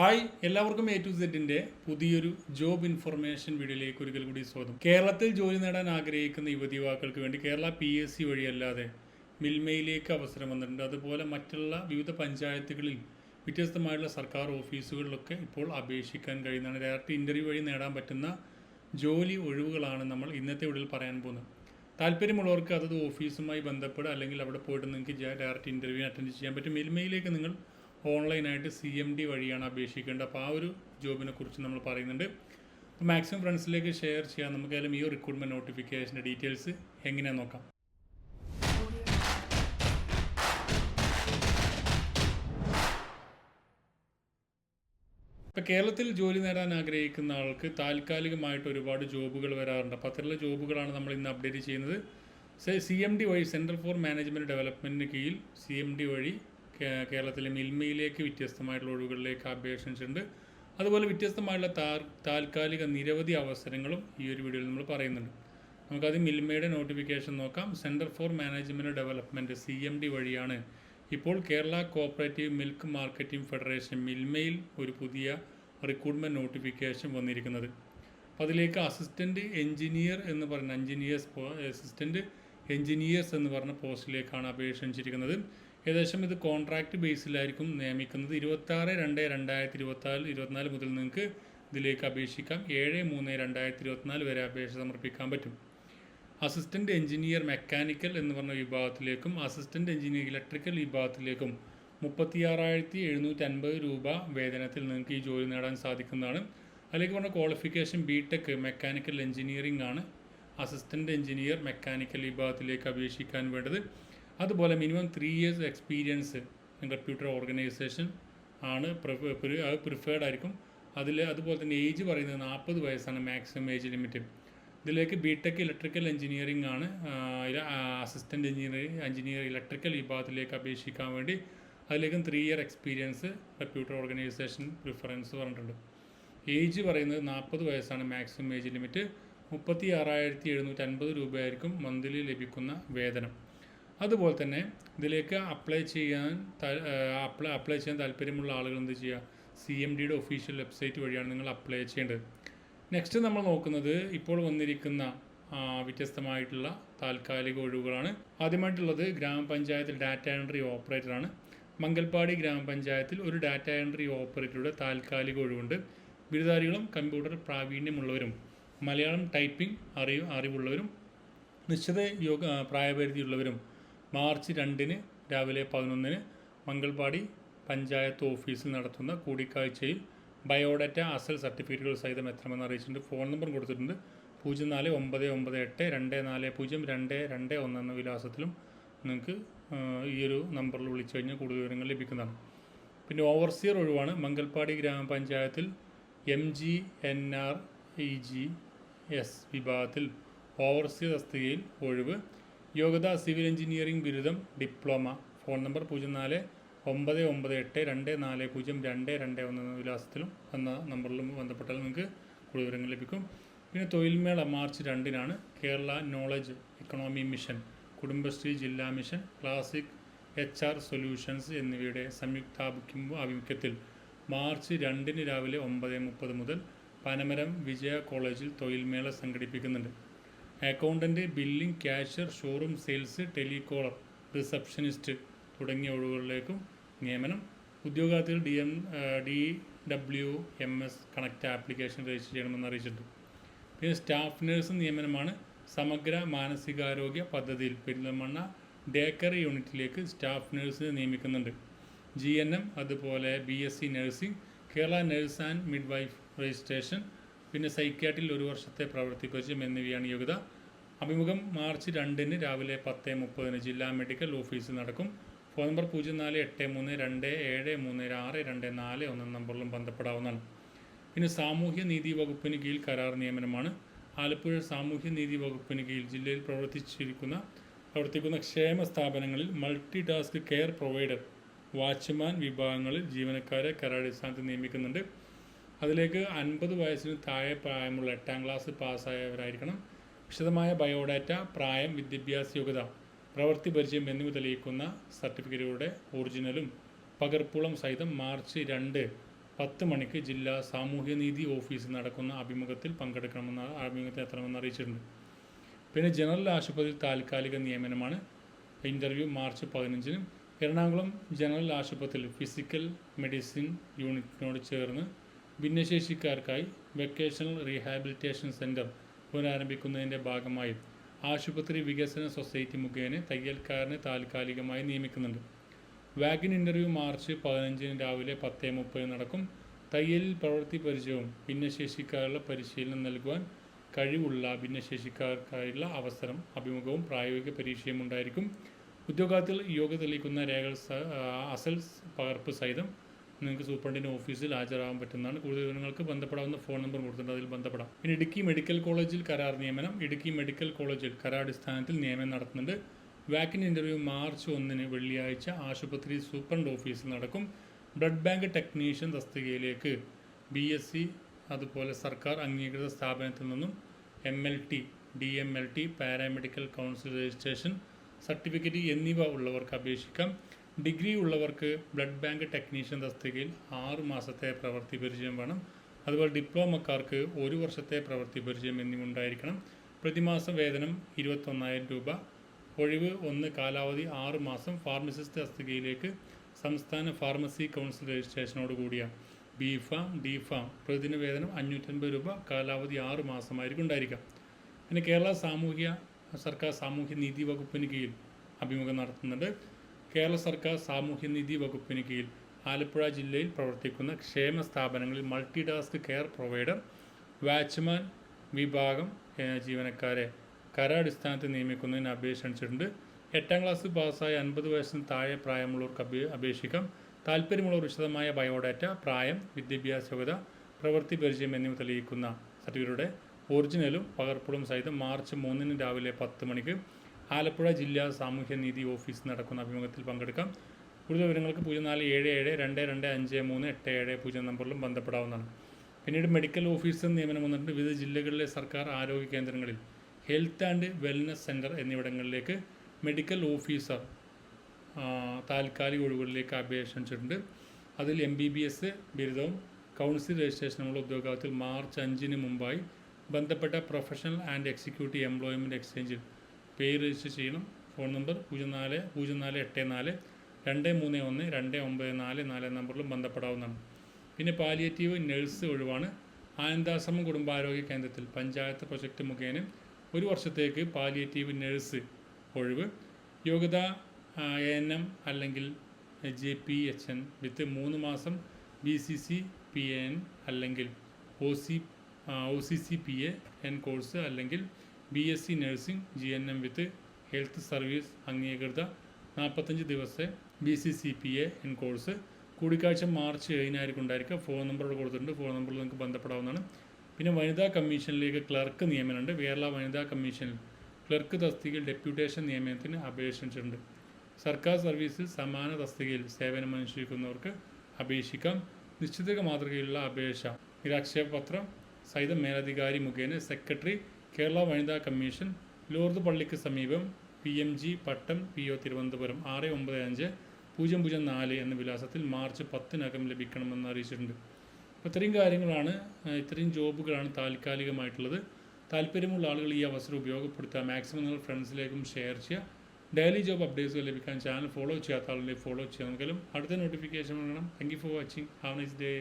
Hi എല്ലാവർക്കും A to സെഡിന്റെ പുതിയൊരു job information വീഡിയോയിലേക്ക് ഒരിക്കൽ കൂടി സ്വാഗതം. കേരളത്തിൽ ജോലി നേടാൻ ആഗ്രഹിക്കുന്ന യുവതി യുവാക്കൾക്ക് വേണ്ടി കേരള പി എസ് സി വഴിയല്ലാതെ മിൽമയിലേക്ക് അവസരം വന്നിട്ടുണ്ട്. അതുപോലെ മറ്റുള്ള വിവിധ പഞ്ചായത്തുകളിൽ വ്യത്യസ്തമായിട്ടുള്ള സർക്കാർ ഓഫീസുകളിലൊക്കെ ഇപ്പോൾ അപേക്ഷിക്കാൻ കഴിയുന്നതാണ്. ഡയറക്റ്റ് ഇന്റർവ്യൂ വഴി നേടാൻ പറ്റുന്ന ജോലി ഒഴിവുകളാണ് നമ്മൾ ഇന്നത്തെ വീഡിയോയിൽ പറയാൻ പോകുന്നത്. താല്പര്യമുള്ളവർക്ക് അതത് ഓഫീസുമായി ബന്ധപ്പെടുക അല്ലെങ്കിൽ അവിടെ പോയിട്ട് നിങ്ങൾക്ക് ഡയറക്റ്റ് ഇന്റർവ്യൂ അറ്റൻഡ് ചെയ്യാൻ പറ്റും. മിൽമയിലേക്ക് നിങ്ങൾ ഓൺലൈനായിട്ട് സി എം ഡി വഴിയാണ് അപേക്ഷിക്കേണ്ടത്. അപ്പോൾ ആ ഒരു ജോബിനെ കുറിച്ച് നമ്മൾ പറയുന്നുണ്ട്. മാക്സിമം ഫ്രണ്ട്സിലേക്ക് ഷെയർ ചെയ്യാം. നമുക്ക് ഏതായാലും ഈ റിക്രൂട്ട്മെന്റ് നോട്ടിഫിക്കേഷന്റെ ഡീറ്റെയിൽസ് എങ്ങനെയാണെന്ന് നോക്കാം. ഇപ്പോൾ കേരളത്തിൽ ജോലി നേടാൻ ആഗ്രഹിക്കുന്ന ആൾക്ക് താൽക്കാലികമായിട്ട് ഒരുപാട് ജോബുകൾ വരാറുണ്ട്. അപ്പോൾ അത്തരത്തിലുള്ള ജോബുകളാണ് നമ്മൾ ഇന്ന് അപ്ഡേറ്റ് ചെയ്യുന്നത്. സി എം ഡി വഴി സെൻട്രൽ ഫോർ മാനേജ്മെന്റ് ഡെവലപ്മെന്റിന് കീഴിൽ സി എം ഡി വഴി കേരളത്തിലെ മിൽമയിലേക്ക് വ്യത്യസ്തമായിട്ടുള്ള ഒഴിവുകളിലേക്ക് അപേക്ഷിച്ചിട്ടുണ്ട്. അതുപോലെ വ്യത്യസ്തമായിട്ടുള്ള താൽക്കാലിക നിരവധി അവസരങ്ങളും ഈ ഒരു വീഡിയോയിൽ നമ്മൾ പറയുന്നുണ്ട്. നമുക്കത് മിൽമയുടെ നോട്ടിഫിക്കേഷൻ നോക്കാം. Centre for management development C M D വഴിയാണ് ഇപ്പോൾ Kerala cooperative milk marketing federation മിൽമയിൽ ഒരു പുതിയ റിക്രൂട്ട്മെന്റ് നോട്ടിഫിക്കേഷൻ വന്നിരിക്കുന്നത്. അപ്പോൾ അതിലേക്ക് അസിസ്റ്റന്റ് എഞ്ചിനീയർ എന്ന് പറയുന്ന എഞ്ചിനീയേഴ്സ് അസിസ്റ്റന്റ് എഞ്ചിനീയേഴ്സ് എന്ന് പറഞ്ഞ പോസ്റ്റിലേക്കാണ് അപേക്ഷിച്ചിരിക്കുന്നത് ഏകദേശം ഇത് കോൺട്രാക്റ്റ് ബേസിലായിരിക്കും നിയമിക്കുന്നത്. ഇരുപത്താറ് രണ്ട് രണ്ടായിരത്തി ഇരുപത്തിനാല് ഇരുപത്തിനാല് മുതൽ നിങ്ങൾക്ക് ഇതിലേക്ക് അപേക്ഷിക്കാം. ഏഴ് മൂന്ന് രണ്ടായിരത്തി ഇരുപത്തിനാല് വരെ അപേക്ഷ സമർപ്പിക്കാൻ പറ്റും. അസിസ്റ്റന്റ് എഞ്ചിനീയർ മെക്കാനിക്കൽ എന്ന് പറഞ്ഞ വിഭാഗത്തിലേക്കും അസിസ്റ്റന്റ് എഞ്ചിനീയർ ഇലക്ട്രിക്കൽ വിഭാഗത്തിലേക്കും മുപ്പത്തിയാറായിരത്തി എഴുന്നൂറ്റി അൻപത് രൂപ വേതനത്തിൽ നിങ്ങൾക്ക് ഈ ജോലി നേടാൻ സാധിക്കുന്നതാണ്. അതിലേക്ക് പറഞ്ഞ qualification B tech mechanical engineering ആണ്. അസിസ്റ്റന്റ് എഞ്ചിനീയർ മെക്കാനിക്കൽ വിഭാഗത്തിലേക്ക് അപേക്ഷിക്കാൻ വേണ്ടത്. അതുപോലെ minimum three years experience reputed organisation ആണ് പ്രിഫേർഡ് ആയിരിക്കും. അതിൽ അതുപോലെ തന്നെ ഏജ് പറയുന്നത് നാൽപ്പത് വയസ്സാണ് മാക്സിമം ഏജ് ലിമിറ്റ് ഇതിലേക്ക് ബി ടെക് ഇലക്ട്രിക്കൽ എഞ്ചിനീയറിംഗ് ആണ് അസിസ്റ്റന്റ് എഞ്ചിനീയറിംഗ് എഞ്ചിനീയർ ഇലക്ട്രിക്കൽ വിഭാഗത്തിലേക്ക് അപേക്ഷിക്കാൻ വേണ്ടി അതിലേക്കും three year experience computer organisation preference പറഞ്ഞിട്ടുണ്ട്. ഏജ് പറയുന്നത് നാൽപ്പത് വയസ്സാണ് മാക്സിമം ഏജ് ലിമിറ്റ് മുപ്പത്തി ആറായിരത്തി എഴുന്നൂറ്റി അൻപത് രൂപയായിരിക്കും മന്ത്ലി ലഭിക്കുന്ന വേതനം. അതുപോലെ തന്നെ ഇതിലേക്ക് അപ്ലൈ ചെയ്യാൻ അപ്ലൈ അപ്ലൈ ചെയ്യാൻ താല്പര്യമുള്ള ആളുകൾ എന്ത് ചെയ്യുക? സി എം ഡിയുടെ ഒഫീഷ്യൽ വെബ്സൈറ്റ് വഴിയാണ് നിങ്ങൾ അപ്ലൈ ചെയ്യേണ്ടത്. നെക്സ്റ്റ് നമ്മൾ നോക്കുന്നത് ഇപ്പോൾ വന്നിരിക്കുന്ന വ്യത്യസ്തമായിട്ടുള്ള താൽക്കാലിക ഒഴിവുകളാണ്. ആദ്യമായിട്ടുള്ളത് ഗ്രാമപഞ്ചായത്തിൽ ഡാറ്റ എൻട്രി ഓപ്പറേറ്ററാണ് മംഗൽപാടി ഗ്രാമപഞ്ചായത്തിൽ ഒരു ഡാറ്റ എൻട്രി ഓപ്പറേറ്ററുടെ താൽക്കാലിക ഒഴിവുണ്ട്. ബിരുദാരികളും കമ്പ്യൂട്ടർ പ്രാവീണ്യമുള്ളവരും. മലയാളം ടൈപ്പിംഗ് അറിവ് അറിവുള്ളവരും നിശ്ചിത യോഗ പ്രായപരിധിയുള്ളവരും മാർച്ച് രണ്ടിന് രാവിലെ പതിനൊന്നിന് മംഗൾപാടി പഞ്ചായത്ത് ഓഫീസിൽ നടത്തുന്ന കൂടിക്കാഴ്ചയിൽ ബയോഡാറ്റ അസൽ സർട്ടിഫിക്കറ്റുകൾ സഹിതം എത്തണമെന്ന് അറിയിച്ചിട്ടുണ്ട്. ഫോൺ നമ്പർ കൊടുത്തിട്ടുണ്ട്. പൂജ്യം നാല് ഒമ്പത് ഒമ്പത് എട്ട് രണ്ട് നാല് പൂജ്യം രണ്ട് രണ്ട് ഒന്ന് എന്ന വിലാസത്തിലും നിങ്ങൾക്ക് ഈ ഒരു നമ്പറിൽ വിളിച്ചു കഴിഞ്ഞാൽ കൂടുതൽ വിവരങ്ങൾ ലഭിക്കുന്നതാണ്. പിന്നെ ഓവർസിയർ ഒഴിവാണ്. മംഗൽപാടി ഗ്രാമപഞ്ചായത്തിൽ M G N R E G S വിഭാഗത്തിൽ ഓവർസി തസ്തികയിൽ ഒഴിവ്. യോഗ്യത സിവിൽ എഞ്ചിനീയറിംഗ് ബിരുദം ഡിപ്ലോമ. ഫോൺ നമ്പർ പൂജ്യം നാല് ഒമ്പത് ഒമ്പത് എട്ട് രണ്ട് നാല് പൂജ്യം രണ്ട് രണ്ട് ഒന്ന് എന്ന വിലാസത്തിലും എന്ന നമ്പറിലും ബന്ധപ്പെട്ടാൽ നിങ്ങൾക്ക് കൂടുതൽ വിവരങ്ങൾ ലഭിക്കും. പിന്നെ തൊഴിൽമേള മാർച്ച് രണ്ടിനാണ് Kerala knowledge economy mission Kudumbashree ജില്ലാ mission classic H R solutions എന്നിവയുടെ സംയുക്താഭിമുഖ്യത്തിൽ മാർച്ച് രണ്ടിന് രാവിലെ ഒമ്പത് മുപ്പത് മുതൽ പനമരം വിജയ കോളേജിൽ തൊഴിൽമേള സംഘടിപ്പിക്കുന്നുണ്ട്. Accountant billing cashier showroom sales telecaller receptionist തുടങ്ങിയ ഒഴിവുകളിലേക്കും നിയമനം. ഉദ്യോഗാർത്ഥികൾ D M D W M S connect application register ചെയ്യണമെന്ന് അറിയിച്ചിട്ടുണ്ട്. പിന്നെ സ്റ്റാഫ് നഴ്സ് നിയമനമാണ്. സമഗ്ര മാനസികാരോഗ്യ പദ്ധതിയിൽ പെരിന്തൽമണ്ണ ഡേക്കർ യൂണിറ്റിലേക്ക് സ്റ്റാഫ് നഴ്സിനെ നിയമിക്കുന്നുണ്ട്. ജി എൻ എം അതുപോലെ B S C nursing Kerala nurse and midwife registration പിന്നെ സൈക്യാട്ടിൽ ഒരു വർഷത്തെ പ്രവൃത്തി പരിചയം എന്നിവയാണ് യോഗ്യത. അഭിമുഖം മാർച്ച് രണ്ടിന് രാവിലെ പത്ത് മുപ്പതിന് ജില്ലാ മെഡിക്കൽ ഓഫീസിൽ നടക്കും. ഫോൺ നമ്പർ പൂജ്യം നാല് എട്ട് മൂന്ന് രണ്ട് ഏഴ് മൂന്ന് ആറ് രണ്ട് നാല് ഒന്ന് നമ്പറിലും ബന്ധപ്പെടാവുന്നതാണ്. പിന്നെ സാമൂഹ്യ നീതി വകുപ്പിന് കീഴിൽ കരാർ നിയമനമാണ്. ആലപ്പുഴ സാമൂഹ്യ നീതി വകുപ്പിന് കീഴിൽ ജില്ലയിൽ പ്രവർത്തിച്ചിരിക്കുന്ന പ്രവർത്തിക്കുന്ന ക്ഷേമ സ്ഥാപനങ്ങളിൽ multi task care provider watchman വിഭാഗങ്ങളിൽ ജീവനക്കാരെ കരാടിസ്ഥാനത്ത് നിയമിക്കുന്നുണ്ട്. അതിലേക്ക് അൻപത് വയസ്സിന് താഴെ പ്രായമുള്ള എട്ടാം ക്ലാസ് പാസ്സായവരായിരിക്കണം. വിശദമായ ബയോഡാറ്റ പ്രായം വിദ്യാഭ്യാസ യോഗ്യത പ്രവൃത്തി പരിചയം എന്നിവ തെളിയിക്കുന്ന സർട്ടിഫിക്കറ്റുകളുടെ ഒറിജിനലും പകർപ്പുളം സഹിതം മാർച്ച് രണ്ട് പത്ത് മണിക്ക് ജില്ലാ സാമൂഹ്യനീതി ഓഫീസിൽ നടക്കുന്ന അഭിമുഖത്തിൽ പങ്കെടുക്കണമെന്ന് അഭിമുഖത്തിൽ എത്തണമെന്ന് അറിയിച്ചിട്ടുണ്ട്. പിന്നെ ജനറൽ ആശുപത്രി താൽക്കാലിക നിയമനമാണ്. ഇന്റർവ്യൂ മാർച്ച് പതിനഞ്ചിനും എറണാകുളം ജനറൽ ആശുപത്രിയിൽ ഫിസിക്കൽ മെഡിസിൻ യൂണിറ്റിനോട് ചേർന്ന് ഭിന്നശേഷിക്കാർക്കായി വെക്കേഷണൽ റീഹാബിലിറ്റേഷൻ സെന്റർ പുനരാരംഭിക്കുന്നതിന്റെ ഭാഗമായി ആശുപത്രി വികസന സൊസൈറ്റി മുഖേന തയ്യൽക്കാരനെ താൽക്കാലികമായി നിയമിക്കുന്നുണ്ട്. വാഗിൻ ഇന്റർവ്യൂ മാർച്ച് പതിനഞ്ചിന് രാവിലെ പത്ത് മുപ്പത് നടക്കും. തയ്യലിൽ പ്രവൃത്തി പരിചയവും ഭിന്നശേഷിക്കാരുടെ പരിശീലനം നൽകുവാൻ കഴിവുള്ള ഭിന്നശേഷിക്കാർക്കായുള്ള അവസരം അഭിമുഖവും പ്രായോഗിക പരീക്ഷയും ഉണ്ടായിരിക്കും. ഉദ്യോഗാർത്ഥികൾ യോഗ്യത തെളിയിക്കുന്ന രേഖകൾ അസൽസ് പകർപ്പ് സഹിതം നിങ്ങൾക്ക് സൂപ്രണ്ടിന്റെ ഓഫീസിൽ ഹാജരാകാൻ പറ്റുന്നതാണ്. കൂടുതൽ വിവരങ്ങൾക്ക് ബന്ധപ്പെടാവുന്ന ഫോൺ നമ്പർ കൊടുത്തിട്ടുണ്ട്. അതിൽ ബന്ധപ്പെടാം. പിന്നെ ഇടുക്കി മെഡിക്കൽ കോളേജിൽ കരാർ നിയമനം. ഇടുക്കി മെഡിക്കൽ കോളേജിൽ കരാടിസ്ഥാനത്തിൽ നിയമനം നടത്തുന്നുണ്ട്. വാക്കിൻ ഇന്റർവ്യൂ മാർച്ച് ഒന്നിന് വെള്ളിയാഴ്ച ആശുപത്രി സൂപ്രണ്ട് ഓഫീസിൽ നടക്കും. ബ്ലഡ് ബാങ്ക് ടെക്നീഷ്യൻ തസ്തികയിലേക്ക് ബി എസ് സി അതുപോലെ സർക്കാർ അംഗീകൃത സ്ഥാപനത്തിൽ നിന്നും M L T D M L T paramedical council registration certificate എന്നിവ ഉള്ളവർക്ക് അപേക്ഷിക്കാം. ഡിഗ്രി ഉള്ളവർക്ക് ബ്ലഡ് ബാങ്ക് ടെക്നീഷ്യൻ തസ്തികയിൽ ആറ് മാസത്തെ പ്രവൃത്തി പരിചയം വേണം. അതുപോലെ ഡിപ്ലോമക്കാർക്ക് ഒരു വർഷത്തെ പ്രവൃത്തി പരിചയം എന്നിവ ഉണ്ടായിരിക്കണം. പ്രതിമാസ വേതനം ഇരുപത്തൊന്നായിരം രൂപ. ഒഴിവ് ഒന്ന് കാലാവധി ആറ് മാസം ഫാർമസിസ്റ്റ് തസ്തികയിലേക്ക് സംസ്ഥാന ഫാർമസി കൗൺസിൽ രജിസ്ട്രേഷനോട് കൂടിയ ബി ഫാം ഡി ഫാം. പ്രതിദിന വേതനം അഞ്ഞൂറ്റൻപത് രൂപ. കാലാവധി ആറ് മാസമായിരിക്കും ഉണ്ടായിരിക്കാം. പിന്നെ കേരള സാമൂഹ്യ സർക്കാർ സാമൂഹ്യ നീതി വകുപ്പിന് കീഴിൽ അഭിമുഖം നടത്തുന്നുണ്ട്. കേരള സർക്കാർ സാമൂഹ്യനീതി വകുപ്പിന് കീഴിൽ ആലപ്പുഴ ജില്ലയിൽ പ്രവർത്തിക്കുന്ന ക്ഷേമ സ്ഥാപനങ്ങളിൽ multi task care provider watchman വിഭാഗം ജീവനക്കാരെ കരാടിസ്ഥാനത്തിൽ നിയമിക്കുന്നതിന് അപേക്ഷ ക്ഷണിച്ചിട്ടുണ്ട് എട്ടാം ക്ലാസ് പാസ്സായ അൻപത് വയസ്സിന് താഴെ പ്രായമുള്ളവർക്ക് അപേ അപേക്ഷിക്കാം. താല്പര്യമുള്ളവർ വിശദമായ ബയോഡാറ്റ പ്രായം വിദ്യാഭ്യാസ യോഗ്യത പ്രവൃത്തി പരിചയം എന്നിവ തെളിയിക്കുന്ന സർട്ടിഫിക്കറ്റുടെ ഒറിജിനലും പകർപ്പുകളും സഹിതം മാർച്ച് മൂന്നിന് രാവിലെ പത്ത് മണിക്ക് ആലപ്പുഴ ജില്ലാ സാമൂഹ്യനീതി ഓഫീസ് നടക്കുന്ന അഭിമുഖത്തിൽ പങ്കെടുക്കാം. കൂടുതൽ വിവരങ്ങൾക്ക് പൂജ്യം നാല് ഏഴ് ഏഴ് രണ്ട് രണ്ട് അഞ്ച് മൂന്ന് എട്ട് ഏഴ് പൂജ്യം നമ്പറിലും ബന്ധപ്പെടാവുന്നതാണ്. പിന്നീട് മെഡിക്കൽ ഓഫീസർ നിയമനം വന്നിട്ടുണ്ട്. വിവിധ ജില്ലകളിലെ സർക്കാർ ആരോഗ്യ കേന്ദ്രങ്ങളിൽ ഹെൽത്ത് ആൻഡ് വെൽനസ് സെന്റർ എന്നിവിടങ്ങളിലേക്ക് മെഡിക്കൽ ഓഫീസർ താൽക്കാലിക ഒഴിവുകളിലേക്ക് അപേക്ഷിച്ചിട്ടുണ്ട് അതിൽ എം ബി ബി എസ് ബിരുദവും കൗൺസിൽ രജിസ്ട്രേഷനുമുള്ള ഉദ്യോഗാർത്ഥികൾ മാർച്ച് അഞ്ചിന് മുമ്പായി ബന്ധപ്പെട്ട പ്രൊഫഷണൽ ആൻഡ് എക്സിക്യൂട്ടീവ് എംപ്ലോയ്മെന്റ് എക്സ്ചേഞ്ചിൽ പേര് രജിസ്റ്റർ ചെയ്യണം. ഫോൺ നമ്പർ പൂജ്യം നാല് പൂജ്യം നാല് എട്ട് നാല് രണ്ട് മൂന്ന് ഒന്ന് രണ്ട് ഒമ്പത് നാല് നാല് നമ്പറിലും ബന്ധപ്പെടാവുന്നതാണ്. പിന്നെ പാലിയേറ്റീവ് നഴ്സ് ഒഴിവാണ്. ആനന്ദാശ്രമം കുടുംബാരോഗ്യ കേന്ദ്രത്തിൽ പഞ്ചായത്ത് പ്രൊജക്റ്റ് മുഖേന ഒരു വർഷത്തേക്ക് പാലിയേറ്റീവ് നഴ്സ് ഒഴിവ്. യോഗ്യത എൻ എം അല്ലെങ്കിൽ J P H N with മൂന്ന് മാസം B C C P N അല്ലെങ്കിൽ O C O C C P A N course അല്ലെങ്കിൽ B S C nursing G N M with health service അംഗീകൃത നാൽപ്പത്തഞ്ച് ദിവസത്തെ B C C P A in course കൂടിക്കാഴ്ച March ഏഴിനായിരിക്കും ഉണ്ടായിരിക്കുക. Phone നമ്പറോട് കൊടുത്തിട്ടുണ്ട്. Phone നമ്പറിൽ നിങ്ങൾക്ക് ബന്ധപ്പെടാവുന്നതാണ്. പിന്നെ വനിതാ കമ്മീഷനിലേക്ക് ക്ലർക്ക് നിയമനമുണ്ട്. കേരള വനിതാ കമ്മീഷനിൽ ക്ലർക്ക് തസ്തികയിൽ ഡെപ്യൂട്ടേഷൻ നിയമനത്തിന് അപേക്ഷിച്ചിട്ടുണ്ട് സർക്കാർ സർവീസിൽ സമാന തസ്തികയിൽ സേവനമനുഷ്ഠിക്കുന്നവർക്ക് അപേക്ഷിക്കാം. നിശ്ചിത മാതൃകയിലുള്ള അപേക്ഷ. നിരാക്ഷേപപത്രം. സഹിതം മേലധികാരി മുഖേന സെക്രട്ടറി കേരള വനിതാ കമ്മീഷൻ ലോർദ് പള്ളിക്ക് സമീപം P M G Pattom P O Thiruvananthapuram ആറ് ഒമ്പത് അഞ്ച് പൂജ്യം പൂജ്യം നാല് എന്ന വിലാസത്തിൽ മാർച്ച് പത്തിനകം ലഭിക്കണമെന്ന് അറിയിച്ചിട്ടുണ്ട്. അപ്പോൾ ഇത്രയും കാര്യങ്ങളാണ് ഇത്രയും ജോബുകളാണ് താൽക്കാലികമായിട്ടുള്ളത്. താല്പര്യമുള്ള ആളുകൾ ഈ അവസരം ഉപയോഗപ്പെടുത്തുക മാക്സിമം നിങ്ങൾ ഫ്രണ്ട്സിലേക്കും ഷെയർ ചെയ്യുക. ഡെയിലി ജോബ് അപ്ഡേറ്റ്സ് ലഭിക്കാൻ ചാനൽ ഫോളോ ചെയ്യാത്ത ആളുകളെ ഫോളോ ചെയ്യാൻ നമുക്കെല്ലാം അടുത്ത നോട്ടിഫിക്കേഷൻ വേണം. Thank you for watching have nice day